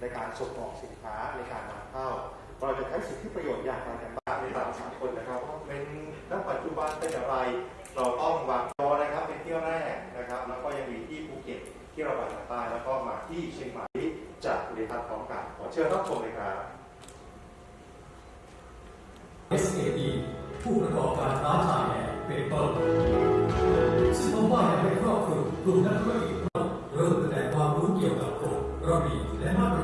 ในการส่งออกสินค้าในการนำเข้าเราจะใช้สิทธิประโยชน์อย่างไรกันบ้างในต่ละสามคนนะครับว่าเป็นณปัจจุบันเป็นอย่างไร เราต้องวางตัวนะครับเป็นเที่ยวแรกนะครับ แล้วก็ยังมีที่ภูเก็ตที่เราไปทางใต้แล้วก็มาที่เชียงใหม่จากบริษัทพร้อมกันขอเชิญรับชมเลยครับ SAE ผู้ประกอบการร้านขายแอร์เป็นต้นซึ่งพบว่ายังไม่ครอบคลุมกลุ่มนักธุรกิจเริ่มแสดงความรู้เกี่ยวกับกฎระเบียบและมาตรก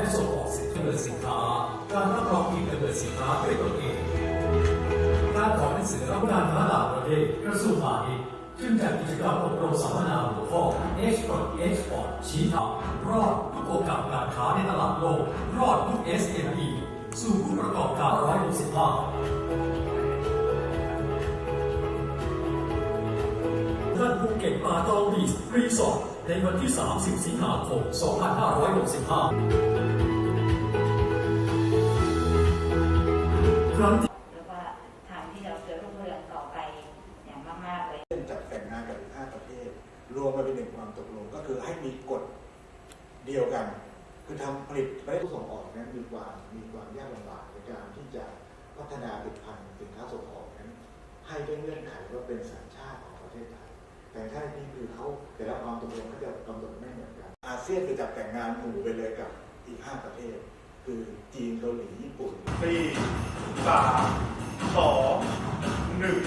และส่งออกสินค้าสินค้า การรับรองกินกำเนิดสินค้าด้วยตนเองการขอหนังสือรับการค้าต่างประเทศกระทรวงพาณิชย์จึงจัดกิจกรรมอบรมสัมมนาหัวข้อ Export Export ชี้ทางรอดทุกโอกาสการค้าในตลาดโลก รอดทุก SME สู่ผู้ประกอบการ165 ท่านภูเก็ตปาตองบีชรีสอร์ทในวันที่ 30 สิงหาคม 2565 ครั้งที่แล้วก็ทำที่เราจะรุ่งเรืองต่อไปอย่างมาก ๆ เลยเช่นจัดแต่งงานกับอีกห้าประเทศ รวมมาเป็นหนึ่งความตกลง ก็คือให้มีกฎเดียวกัน คือทำผลิตและส่งออกนั้นมีความมีความยากลำบากในการที่จะพัฒนาผลิตภัณฑ์สินค้าส่งออกนั้น ให้ด้วยเงื่อนไขว่าเป็นสัญชาติของ แต่ถ้านี่คือเขาแต่ละความตกลงเขาจะกำหนดไม่เหมือนกัน อาเซียนคือจับแต่งงานหมู่ไปเลยกับอีกห้าประเทศ คือจีนเกาหลีญี่ปุ่นสี่สามสองหนึ่ง